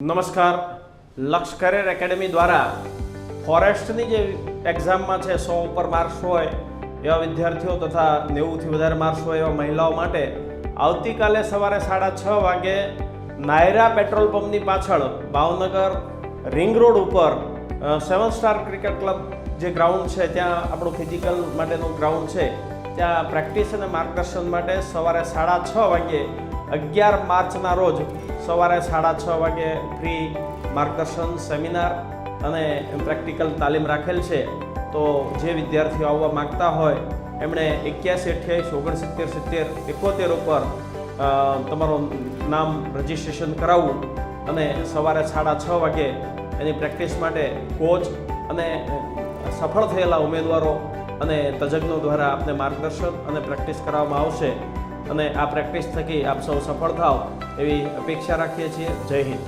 નમસ્કાર. લક્ષ career academy દ્વારા ફોરેસ્ટની જે એક્ઝામમાં છે, સો ઉપર માર્ક્સ હોય એવા વિદ્યાર્થીઓ તથા નેવુંથી વધારે માર્ક્સ હોય એવા મહિલાઓ માટે આવતીકાલે સવારે સાડા છ વાગે નાયરા પેટ્રોલ પંપની પાછળ ભાવનગર રિંગ રોડ ઉપર સેવન સ્ટાર ક્રિકેટ ક્લબ જે ગ્રાઉન્ડ છે, ત્યાં આપણું ફિઝિકલ માટેનું ગ્રાઉન્ડ છે, ત્યાં પ્રેક્ટિસ અને માર્ગદર્શન માટે સવારે સાડા છ વાગ્યે અગિયાર માર્ચના રોજ સવારે સાડા છ વાગે ફ્રી માર્ગદર્શન સેમિનાર અને પ્રેક્ટિકલ તાલીમ રાખેલ છે. તો જે વિદ્યાર્થીઓ આવવા માંગતા હોય, એમણે એક્યાસી અઠ્યાવીસ, ઓગણસિત્તેર, સિત્તેર, એકોતેર ઉપર તમારું નામ રજિસ્ટ્રેશન કરાવવું અને સવારે સાડા છ વાગે એની પ્રેક્ટિસ માટે કોચ અને સફળ થયેલા ઉમેદવારો અને તજજ્ઞો દ્વારા આપને માર્ગદર્શન અને પ્રેક્ટિસ કરાવવામાં આવશે. અને આ પ્રેક્ટિસ થકી આપ સૌ સફળ થાવ એવી અપેક્ષા રાખીએ છીએ. જય હિન્દ.